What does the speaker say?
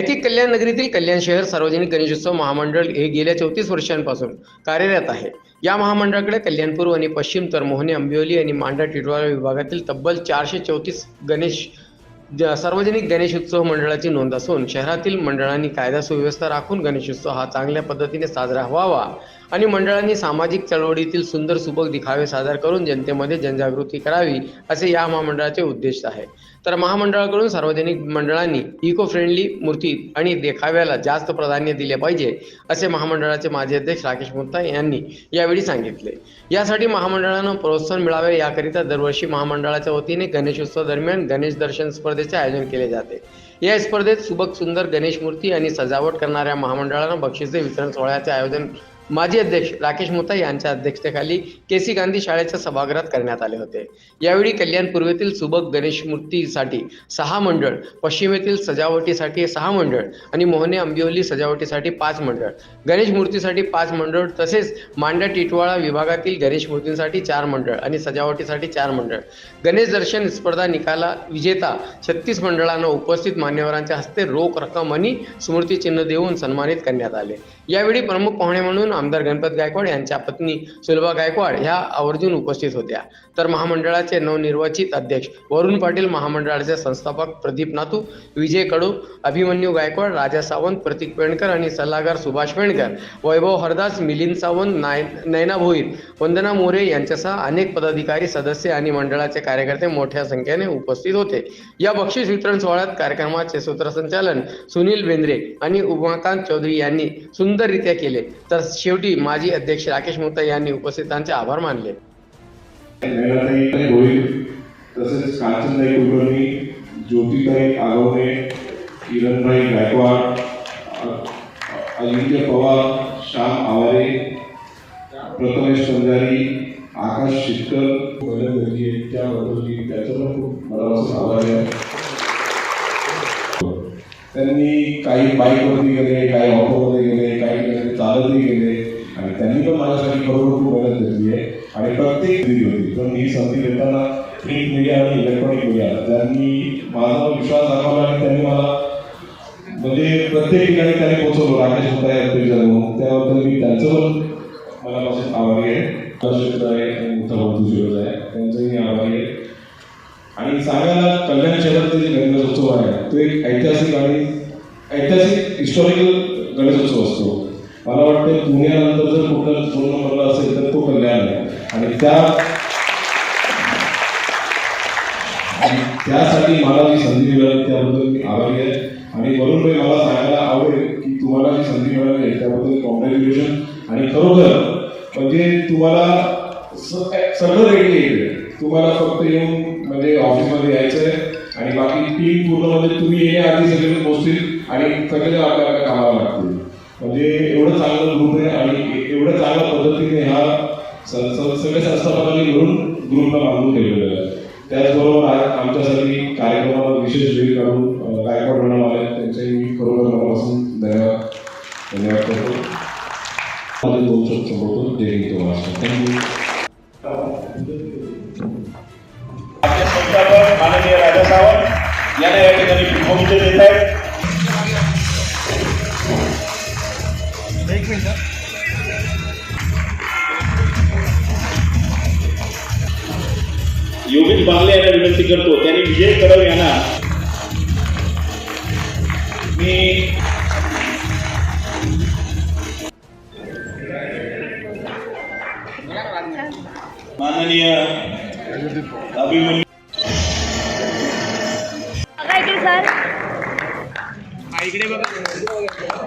ऐतिक कल्याण नगरीतील कल्याण शहर सार्वजनिक गणेशोत्सव महामंडळ हे गेल्या चौतीस वर्षांपासून कार्यरत आहे. या महामंडळाकडे कल्याण पूर्व आणि पश्चिम तर मोहने आंबिवली आणि मांडा टिटवाळा विभागातील तब्बल चारशे चौतीस गणेश ज- सार्वजनिक गणेशोत्सव मंडळाची नोंद असून शहरातील मंडळांनी कायदा सुव्यवस्था राखून गणेशोत्सव हा चांगल्या पद्धतीने साजरा व्हावा. आणि मंडळांनी सामाजिक चळवळीतील सुंदर सुबक दिखावे सादर करून जनतेमध्ये जनजागृती करावी असे या महामंडळाचे उद्देश आहे. तर महामंडळाकडून सार्वजनिक मंडळांनी इको फ्रेंडली मूर्ती आणि देखाव्याला जास्त प्राधान्य दिले पाहिजे असे महामंडळाचे माजी अध्यक्ष राकेश मुत्ता यांनी यावेळी सांगितले. यासाठी महामंडळानं प्रोत्साहन मिळावे याकरिता दरवर्षी महामंडळाच्या वतीने गणेशोत्सव दरम्यान गणेश दर्शन स्पर्धेचे आयोजन केले जाते. या स्पर्धेत सुबक सुंदर गणेश मूर्ती आणि सजावट करणाऱ्या महामंडळानं बक्षिसे वितरण सोहळ्याचे आयोजन माजी अध्यक्ष राकेश मोता यांच्या अध्यक्षतेखाली के सी गांधी शाळेच्या सभागृहात करण्यात आले होते. यावेळी कल्याण पूर्वेतील सुबक गणेश मूर्तीसाठी सहा मंडळ पश्चिमेतील सजावटीसाठी सहा मंडळ आणि मोहने अंबिवली सजावटीसाठी पाच मंडळ. गणेश मूर्तीसाठी पाच मंडळ तसेच मांडा टिटवाळा विभागातील गणेश मूर्तींसाठी चार मंडळ आणि सजावटीसाठी चार मंडळ. गणेश दर्शन स्पर्धा निकाला विजेता छत्तीस मंडळांना उपस्थित मान्यवरांच्या हस्ते रोख रक्कम आणि स्मृतिचिन्ह देऊन सन्मानित करण्यात आले. यावेळी प्रमुख पाहुणे म्हणून आमदार गणपत गायकवाड यांच्या पत्नी सुलभा गायकवाड ह्या आवर्जून उपस्थित होत्या. तर महामंडळाचे नवनिर्वाचित अध्यक्ष वरुण पाटील महामंडळाचे संस्थापक प्रदीप नातू विजय कडू अभिमन्यू गायकवाड राजा सावंत प्रतीक पेणकर आणि सल्लागार सुभाष पेणकर वैभव हरदास मिलिंद सावंत नाय नैना भोईर वंदना मोरे यांच्यासह अनेक पदाधिकारी सदस्य आणि मंडळाचे कार्यकर्ते मोठ्या संख्येने उपस्थित होते. या बक्षीस वितरण सोहळ्यात कार्यक्रमाचे सूत्रसंचालन सुनील बेंद्रे आणि उमाकांत चौधरी यांनी सुंदररित्या केले. तर शेवटी माजी अध्यक्ष राकेश मुत्ता यांनी उपस्थितांचे आभार मानले. तसेच कांचनताई कुलकर्णी ज्योतिताई आगवणे किरणभाई गायकवाड अजिंक्य पवार श्याम आवारे प्रथमेश संजारी आकाश शिटकर मदत झाली आहे. त्याबद्दल मी त्याचं पण खूप मनापासून आभारी आहे. त्यांनी काही बाईकवरती गेले काही ऑटोमध्ये पण माझ्यासाठी खरोखर खूप मेहनत घेतली आहे. आणि प्रत्येक दिली होती पण ही संधी देताना प्रिंट मीडिया आणि इलेक्ट्रॉनिक मीडिया त्यांनी माझा विश्वास दाखवला आणि त्यांनी मला म्हणजे प्रत्येक ठिकाणी त्यांनी पोहोचवलं राकेश होता या म्हणून त्याबद्दल मी त्यांचं पण मनापासून आभारी आहे. क्षेत्र आहे आणि मोठा बंधू आहे. त्यांचंही आभारी आहे. आणि सांगायला कल्याण शहरातील जे गणेशोत्सव आहे तो एक ऐतिहासिक आणि ऐतिहासिक हिस्टॉरिकल गणेशोत्सव असतो. मला वाटतं पुण्यानंतर जर कुठलं सोनं म्हणलं असेल तर तो कल्याण आहे. आणि त्या आणि त्यासाठी मला जी संधी मिळाली त्याबद्दल मी आभारी आहे. आणि वरुण भाई मला सांगायला आवडेल की तुम्हाला जी संधी मिळाली आहे त्याबद्दल कॉंग्रॅच्युलेशन आणि खरोखर म्हणजे तुम्हाला सगळं रेडी आहे तुम्हाला फक्त येऊन म्हणजे ऑफिसमध्ये यायचं आहे. आणि बाकी टीम पूर्ण म्हणजे तुम्ही येण्याआधी सगळे पोहोचतील. आणि सगळे आपल्याला कामाला लागतील. सगळे संस्थापकांनी मिळून ग्रुपला बांधून ठेवलेलं आहे. त्याचबरोबर आमच्यासाठी कार्यक्रमाला विशेष वेळ काढून गायकवाड मॅडम आले त्यांच्याही मी खरोखर मनापासून धन्यवाद धन्यवाद करतो. माझे दोन शब्द संबोधून जय हिंद महाराष्ट्र. थँक्यू संस्थापक माननीय राजा सावंत यांना या ठिकाणी शुभेच्छा देत आहेत. योगेश बांगले यांना विनंती करतो. त्यांनी विजय कडव यांना मी माननीय अभिमन्यू इकडे बघा.